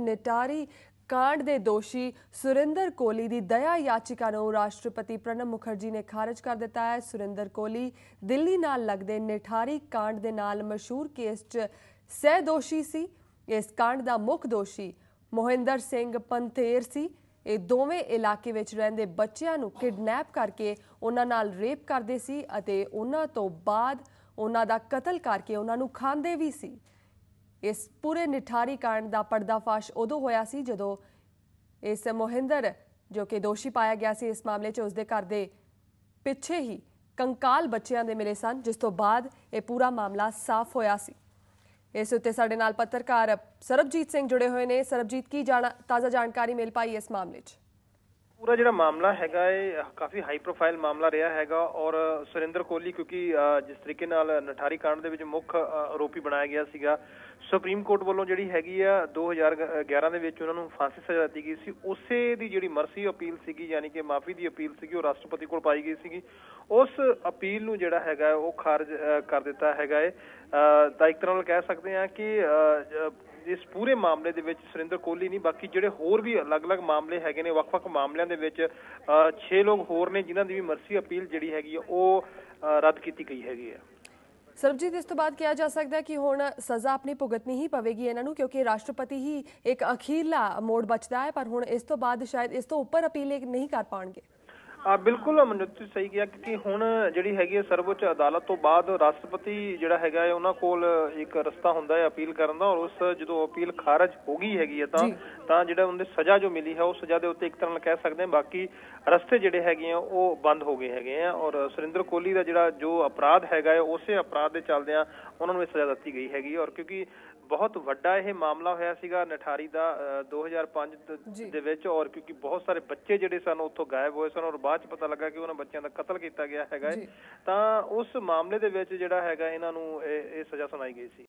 ਨਿਟਾਰੀ ਕਾਂਡ ਦੇ ਦੋਸ਼ੀ ਸੁਰਿੰਦਰ ਕੋਹਲੀ ਦੀ ਦਇਆ ਯਾਚਿਕਾ ਨੂੰ ਰਾਸ਼ਟਰਪਤੀ ਪ੍ਰਣਬ ਮੁਖਰਜੀ ਨੇ ਖਾਰਜ ਕਰ ਦਿੱਤਾ ਹੈ। ਸੁਰਿੰਦਰ ਕੋਹਲੀ ਦਿੱਲੀ ਨਾਲ ਲੱਗਦੇ ਨਿਠਾਰੀ ਕਾਂਡ ਦੇ ਨਾਲ ਮਸ਼ਹੂਰ ਕੇਸ 'ਚ ਸਹਿ ਦੋਸ਼ੀ ਸੀ। ਇਸ ਕਾਂਡ ਦਾ ਮੁੱਖ ਦੋਸ਼ੀ ਮੋਹਿੰਦਰ ਸਿੰਘ ਪੰਥੇਰ ਸੀ। ਇਹ ਦੋਵੇਂ ਇਲਾਕੇ ਵਿੱਚ ਰਹਿੰਦੇ ਬੱਚਿਆਂ ਨੂੰ ਕਿਡਨੈਪ ਕਰਕੇ ਉਹਨਾਂ ਨਾਲ ਰੇਪ ਕਰਦੇ ਸੀ ਅਤੇ ਉਹਨਾਂ ਤੋਂ ਬਾਅਦ ਉਹਨਾਂ ਦਾ ਕਤਲ ਕਰਕੇ ਉਹਨਾਂ ਨੂੰ ਖਾਂਦੇ ਵੀ ਸੀ। ਇਸ ਪੂਰੇ ਨਿਠਾਰੀ ਕਾਂਡ ਦਾ ਪਰਦਾਫਾਸ਼ ਉਦੋਂ ਹੋਇਆ ਸੀ ਜਦੋਂ ਇਸ ਮੋਹਿੰਦਰ, ਜੋ ਕਿ ਦੋਸ਼ੀ ਪਾਇਆ ਗਿਆ ਸੀ ਇਸ ਮਾਮਲੇ 'ਚ ਉਸਦੇ ਘਰ ਦੇ ਪਿੱਛੇ ਹੀ ਕੰਕਾਲ ਬੱਚਿਆਂ ਦੇ ਮਿਲੇ ਸਨ, ਜਿਸ ਤੋਂ ਬਾਅਦ ਇਹ ਪੂਰਾ ਮਾਮਲਾ ਸਾਫ਼ ਹੋਇਆ ਸੀ। ਇਸ ਉੱਤੇ ਸਾਡੇ ਨਾਲ ਪੱਤਰਕਾਰ ਸਰਬਜੀਤ ਸਿੰਘ ਜੁੜੇ ਹੋਏ ਨੇ। ਸਰਬਜੀਤ, ਕੀ ਜਾਣਾ, ਤਾਜ਼ਾ ਜਾਣਕਾਰੀ ਮਿਲ ਪਾਈ ਇਸ ਮਾਮਲੇ 'ਚ? ਪੂਰਾ ਜਿਹੜਾ ਮਾਮਲਾ ਹੈਗਾ ਇਹ ਕਾਫੀ ਹਾਈ ਪ੍ਰੋਫਾਈਲ ਮਾਮਲਾ ਰਿਹਾ ਹੈਗਾ ਔਰ ਸੁਰਿੰਦਰ ਕੋਹਲੀ ਕਿਉਂਕਿ ਜਿਸ ਤਰੀਕੇ ਨਾਲ ਨਠਾਰੀ ਕਾਂਡ ਦੇ ਵਿੱਚ ਮੁੱਖ ਆਰੋਪੀ ਬਣਾਇਆ ਗਿਆ ਸੀਗਾ ਸੁਪਰੀਮ ਕੋਰਟ ਵੱਲੋਂ ਜਿਹੜੀ ਹੈਗੀ ਆ 2011 ਦੇ ਵਿੱਚ ਉਹਨਾਂ ਨੂੰ ਫਾਂਸੀ ਸਜ਼ਾ ਦਿੱਤੀ ਗਈ ਸੀ। ਉਸੇ ਦੀ ਜਿਹੜੀ ਮਰਸੀ ਅਪੀਲ ਸੀਗੀ ਯਾਨੀ ਕਿ ਮਾਫੀ ਦੀ ਅਪੀਲ ਸੀਗੀ ਉਹ ਰਾਸ਼ਟਰਪਤੀ ਕੋਲ ਪਾਈ ਗਈ ਸੀਗੀ। ਉਸ ਅਪੀਲ ਨੂੰ ਜਿਹੜਾ ਹੈਗਾ ਉਹ ਖਾਰਜ ਅ, ਕਰ ਦਿੱਤਾ ਹੈਗਾ ਹੈ ਤਾਂ ਇੱਕ ਤਰ੍ਹਾਂ ਨਾਲ ਕਹਿ ਸਕਦੇ ਹਾਂ ਕਿ ਇਸ ਪੂਰੇ ਮਾਮਲੇ ਦੇ ਵਿੱਚ ਸੁਰਿੰਦਰ ਕੋਹਲੀ ਨਹੀਂ, ਬਾਕੀ ਜਿਹੜੇ ਹੋਰ ਵੀ ਅਲੱਗ-ਅਲੱਗ ਮਾਮਲੇ ਹੈਗੇ ਨੇ, ਵੱਖ-ਵੱਖ ਮਾਮਲਿਆਂ ਦੇ ਵਿੱਚ 6 ਲੋਕ ਹੋਰ ਨੇ ਜਿਨ੍ਹਾਂ ਦੀ ਵੀ ਮਰਸੀ ਅਪੀਲ ਜਿਹੜੀ ਹੈਗੀ ਆ, ਉਹ ਰੱਦ ਕੀਤੀ ਗਈ ਹੈਗੀ ਹੈ ਸਰਬਜੀਤ, ਇਸ ਤੋਂ ਬਾਅਦ ਕਿਹਾ ਜਾ ਸਕਦਾ ਕਿ ਹੁਣ ਸਜ਼ਾ ਆਪਣੀ ਭੁਗਤਣੀ ਹੀ ਪਵੇਗੀ ਇਹਨਾਂ ਨੂੰ, ਕਿਉਂਕਿ ਰਾਸ਼ਟਰਪਤੀ ਹੀ ਇੱਕ ਅਖੀਰਲਾ ਮੋੜ ਬਚਦਾ ਹੈ, ਪਰ ਹੁਣ ਇਸ ਤੋਂ ਬਾਅਦ ਸ਼ਾਇਦ ਇਸ ਤੋਂ ਉੱਪਰ ਅਪੀਲ ਇਹ ਨਹੀਂ ਕਰ ਪਾਣਗੇ ਆ ਬਿਲਕੁਲ ਮਨੁੱਖ ਤੁਸੀਂ ਸਹੀ ਕਿਹਾ ਕਿਉਂਕਿ ਹੁਣ ਜਿਹੜੀ ਹੈਗੀ ਹੈ ਸਰਵਉੱਚ ਅਦਾਲਤ ਤੋਂ ਬਾਅਦ ਰਾਸ਼ਟਰਪਤੀ ਜਿਹੜਾ ਹੈਗਾ ਹੈ ਉਹਨਾਂ ਕੋਲ ਇੱਕ ਰਸਤਾ ਹੁੰਦਾ ਹੈ ਅਪੀਲ ਕਰਨ ਦਾ ਔਰ ਉਸ ਜਦੋਂ ਅਪੀਲ ਖਾਰਜ ਹੋ ਗਈ ਹੈਗੀ ਹੈ ਤਾਂ ਤਾਂ ਜਿਹੜਾ ਉਹਦੇ ਸਜ਼ਾ ਜੋ ਮਿਲੀ ਹੈ ਉਹ ਸਜ਼ਾ ਦੇ ਉੱਤੇ ਇੱਕ ਤਰ੍ਹਾਂ ਨਾਲ ਕਹਿ ਸਕਦੇ ਹਾਂ ਬਾਕੀ ਰਸਤੇ ਜਿਹੜੇ ਹੈਗੇ ਆ ਉਹ ਬੰਦ ਹੋ ਗਏ ਹੈਗੇ ਆ ਔਰ ਸੁਰਿੰਦਰ ਕੋਹਲੀ ਦਾ ਜਿਹੜਾ ਜੋ ਅਪਰਾਧ ਹੈਗਾ ਹੈ ਉਸੇ ਅਪਰਾਧ ਦੇ ਚੱਲਦਿਆਂ ਉਹਨਾਂ ਨੂੰ ਇਹ ਸਜ਼ਾ ਦਿੱਤੀ ਗਈ ਹੈਗੀ ਔਰ ਕਿਉਂਕਿ ਬਹੁਤ ਵੱਡਾ ਇਹ ਮਾਮਲਾ ਹੋਇਆ ਸੀਗਾ ਨਠਾਰੀ ਦਾ ਅ, 2005 ਦ- ਦੇ ਵਿੱਚ ਔਰ ਕਿਉਂਕਿ ਬਹੁਤ ਸਾਰੇ ਬੱਚੇ ਜਿਹੜੇ ਸਨ ਉੱਥੋਂ ਗਾਇਬ ਹੋਏ ਸਨ ਔਰ ਬਾਅਦ ਚ ਪਤਾ ਲੱਗਾ ਕਿ ਉਹਨਾਂ ਬੱਚਿਆਂ ਦਾ ਕਤਲ ਕੀਤਾ ਗਿਆ ਹੈਗਾ। ਤਾਂ ਉਸ ਮਾਮਲੇ ਦੇ ਵਿੱਚ ਜਿਹੜਾ ਹੈਗਾ ਇਹਨਾਂ ਨੂੰ ਇਹ ਸਜ਼ਾ ਸੁਣਾਈ ਗਈ ਸੀ